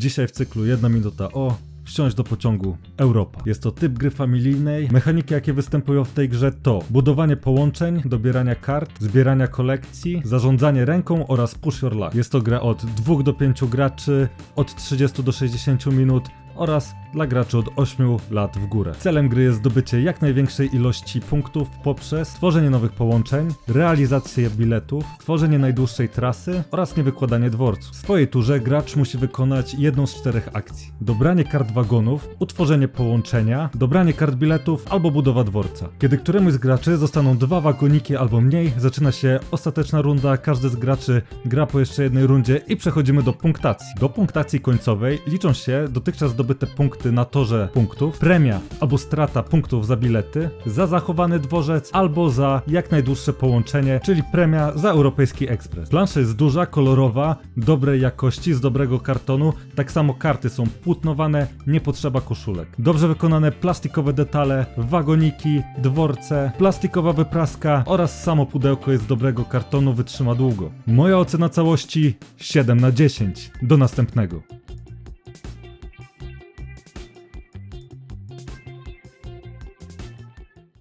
Dzisiaj w cyklu 1 minuta o wsiąść do pociągu Europa. Jest to typ gry familijnej. Mechaniki, jakie występują w tej grze to budowanie połączeń, dobierania kart, zbierania kolekcji, zarządzanie ręką oraz push your luck. Jest to gra od 2 do 5 graczy, od 30 do 60 minut oraz dla graczy od 8 lat w górę. Celem gry jest zdobycie jak największej ilości punktów poprzez tworzenie nowych połączeń, realizację biletów, tworzenie najdłuższej trasy oraz niewykładanie dworców. W swojej turze gracz musi wykonać jedną z czterech akcji. Dobranie kart wagonów, utworzenie połączenia, dobranie kart biletów albo budowa dworca. Kiedy któremuś z graczy zostaną dwa wagoniki albo mniej, zaczyna się ostateczna runda, każdy z graczy gra po jeszcze jednej rundzie i przechodzimy do punktacji. Do punktacji końcowej liczą się dotychczas zdobyte punkty na torze punktów, premia albo strata punktów za bilety, za zachowany dworzec albo za jak najdłuższe połączenie, czyli premia za Europejski Ekspres. Plansza jest duża, kolorowa, dobrej jakości, z dobrego kartonu, tak samo karty są płótnowane, nie potrzeba koszulek. Dobrze wykonane plastikowe detale, wagoniki, dworce, plastikowa wypraska oraz samo pudełko jest dobrego kartonu, wytrzyma długo. Moja ocena całości 7 na 10. Do następnego.